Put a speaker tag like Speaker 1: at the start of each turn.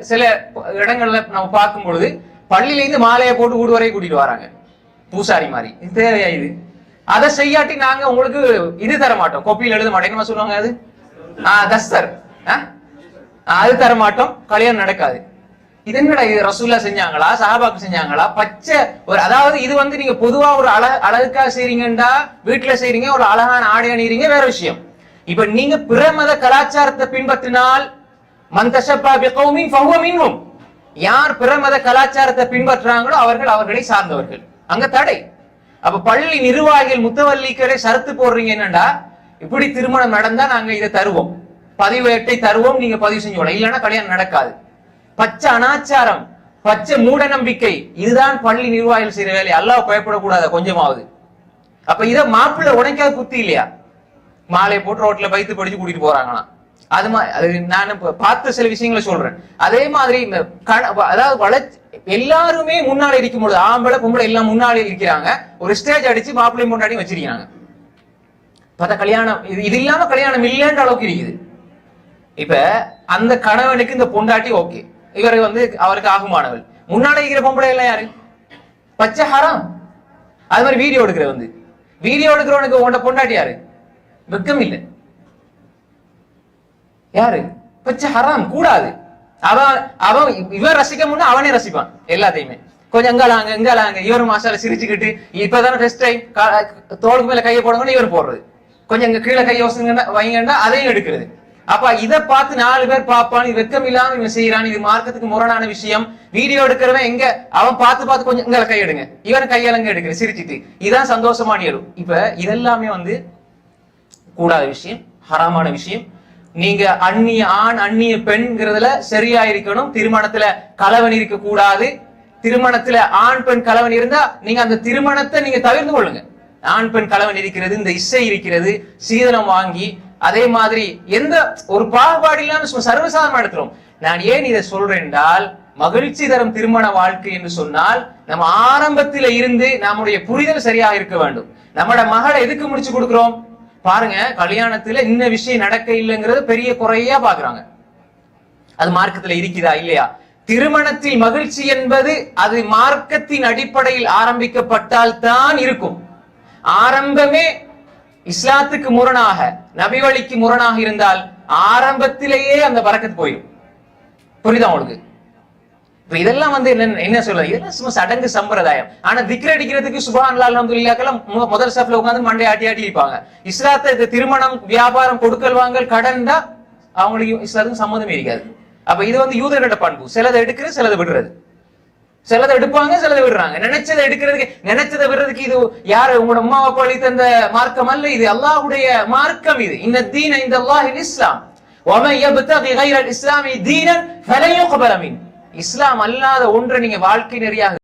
Speaker 1: சில இடங்கள்ல நம்ம பார்க்கும் பொழுது பள்ளியில இருந்து மாலையை போட்டு வீடு வரை கூட்டிட்டு வராங்க. பூசாரி மாதிரி. இது தேவையா இது? அதை செய்யாட்டி நாங்க உங்களுக்கு இது தர மாட்டோம். கோப்பியில் எழுத மாட்டோம். என்னமா சொல்லுவாங்க அது? ஆஹ் தஸ்தர். அது தர மாட்டோம். கல்யாணம் நடக்காது. இது என்னடா இது? ரசூல்லா செஞ்சாங்களா? சஹாபாக்கு செஞ்சாங்களா? பச்சை ஒரு அதாவது இது வந்து நீங்க பொதுவா ஒரு அழ அழகுக்காக செய்றீங்கண்டா வீட்டுல செய்றீங்க ஒரு அழகான ஆடை அணிறீங்க வேற விஷயம். இப்ப நீங்க பிற மத கலாச்சாரத்தை பின்பற்றினால் மந்தசப்பா பிகௌமின் ஃபஹுவ மின்ஹும். யார் பிற மத கலாச்சாரத்தை பின்பற்றுறாங்களோ அவர்கள் அவர்களை சார்ந்தவர்கள். அங்க தடை. அப்ப பள்ளி நிர்வாகிகள் முத்தவல்லிக்கரை சரத்து போடுறீங்க என்னண்டா இப்படி திருமணம் நடந்தா நாங்க இதை தருவோம். பதிவு எட்டை தருவோம் நீங்க பதிவு செஞ்சோம் இல்லைன்னா கல்யாணம் நடக்காது. பச்சை அனாச்சாரம் பச்சை மூட நம்பிக்கை இதுதான் பள்ளி நிர்வாகிகள் செய்யற வேலை. அல்லாஹ் பயப்படக்கூடாத கொஞ்சமாவது. அப்ப இத மாப்பிள்ளை உடைக்காத குத்தி இல்லையா? மாலை போட்டு ரோட்ல பைத்து படிச்சு கூட்டிட்டு போறாங்களாம். அது மாதிரி அது நான் பார்த்த சில விஷயங்களை சொல்றேன். அதே மாதிரி இந்த அதாவது வளர்ச்சி எல்லாருமே முன்னால இருக்கும் பொழுது ஆம்பளை பொம்பளை எல்லாம் முன்னாலே இருக்கிறாங்க. ஒரு ஸ்டேஜ் அடிச்சு மாப்பிள்ளை முன்னாடி வச்சிருக்காங்க பார்த்தா கல்யாணம் இது இது இல்லாம கல்யாணம் இல்லைன்ற அளவுக்கு இருக்குது. இப்ப அந்த கணவனுக்கு இந்த பொண்டாட்டி ஓகே இவர் வந்து அவருக்கு ஆகுமானவள். முன்னாடி இருக்கிற பொம்பளை எல்லாம் யாரு? பச்சை ஹாரம். அது மாதிரி வீடியோ எடுக்கிற வந்து. வீடியோ எடுக்கிறவனுக்கு உன்ட பொண்டாட்டி யாரு? வெக்கம் இல்லை யாரு? பச்சை ஹராம் கூடாது. அவன் அவன் இவன் ரசிக்கணும்னா அவனே ரசிப்பான் எல்லாத்தையுமே. கொஞ்சம் எங்காலாங்க எங்காலாங்க இவரு மாசால சிரிச்சுக்கிட்டு இப்பதானே ஃபர்ஸ்ட் டைம் தோளுக்கு மேல கையை போடணும்னு இவர் போடுறது. கொஞ்சம் இங்க கீழே கையை வசுங்கன்னா வைங்கன்னா அதையும் எடுக்கிறது. அப்ப இதை பார்த்து நாலு பேர் பார்ப்பான் வெக்கம் இல்லாம இவன் செய்யறான் இது மார்க்கத்துக்கு முரணான விஷயம். வீடியோ எடுக்கிறவன் எங்க அவன் பார்த்து பார்த்து கொஞ்சம் இங்க கை எடுங்க. இவன் கையாலங்க எடுக்கிற சிரிச்சிட்டு. இதான் சந்தோஷமான இயல்பு. இப்ப இதெல்லாமே வந்து கூடாத விஷயம் ஹராமான விஷயம். நீங்க அந்நிய ஆண் அந்நிய பெண்ங்கிறதுல சரியா இருக்கணும் திருமணத்துல கலவன் இருக்க கூடாது திருமணத்துல ஆண் பெண் கலவன் இருந்தா நீங்க அந்த திருமணத்தை நீங்க தவிர்த்து கொள்ளுங்க. ஆண் பெண் கலவன் இருக்கிறது இந்த இசை இருக்கிறது சீதனம் வாங்கி அதே மாதிரி எந்த ஒரு பாகுபாடு இல்லாம சர்வசாதாரணம் எடுத்துரும். நான் ஏன் இதை சொல்றேன் என்றால் மகிழ்ச்சி தரும் திருமண வாழ்க்கை என்று சொன்னால் நம்ம ஆரம்பத்தில இருந்து நம்முடைய புரிதல் சரியாக இருக்க வேண்டும். நம்மட மகளை எதுக்கு முடிச்சு கொடுக்கிறோம்? பாருங்க கல்யாணத்துல இந்த விஷயம் நடக்க இல்லைங்கிறது பெரிய குறையா பாக்குறாங்க. அது மார்க்கத்துல இருக்குதா இல்லையா? திருமணத்தில் மகிழ்ச்சி என்பது அது மார்க்கத்தின் அடிப்படையில் ஆரம்பிக்கப்பட்டால் தான் இருக்கும். ஆரம்பமே இஸ்லாத்துக்கு முரணாக நபி வழிக்கு முரணாக இருந்தால் ஆரம்பத்திலேயே அந்த பறக்கத்து போயிடும். புரியுதா உங்களுக்கு? இப்போ இதெல்லாம் வந்து என்ன என்ன சொல்றது? இதெல்லாம் சும்மா சடங்கு சம்பிரதாயம். ஆனா திக்ர அடிக்கிறதுக்கு சுபான்லா அலமதுல்லாக்கெல்லாம் முதல் ஸ்டாப்ல உட்காந்து மண்டை ஆட்டி ஆட்டி இருப்பாங்க இஸ்லாத்த இது திருமணம் வியாபாரம் கொடுக்கல் வாங்கல் கடன் தான் அவங்களுக்கு இஸ்லாத்துக்கு சம்மந்தமே இருக்காது. அப்ப இது வந்து யூதர்களோட பண்பு. சிலதை எடுக்கிறது சிலதை விடுறது. சிலதை எடுப்பாங்க சிலதை விடுறாங்க. நினைச்சதை எடுக்கிறதுக்கு நினைச்சதை விடுறதுக்கு இது யாரு? உங்களோட அம்மா அப்பா அளித்த அந்த மார்க்கம் அல்ல இது. அல்லாஹுடைய மார்க்கம் இது. இந்த தீன இந்த அல்லாஹ் இஸ்லாம். ஒமையபுத்த இஸ்லாமி தீனன் ஃபலையும் கபலமின் இஸ்லாம் அல்லாத ஒன்று நீங்க வாழ்க்கை நெறியாக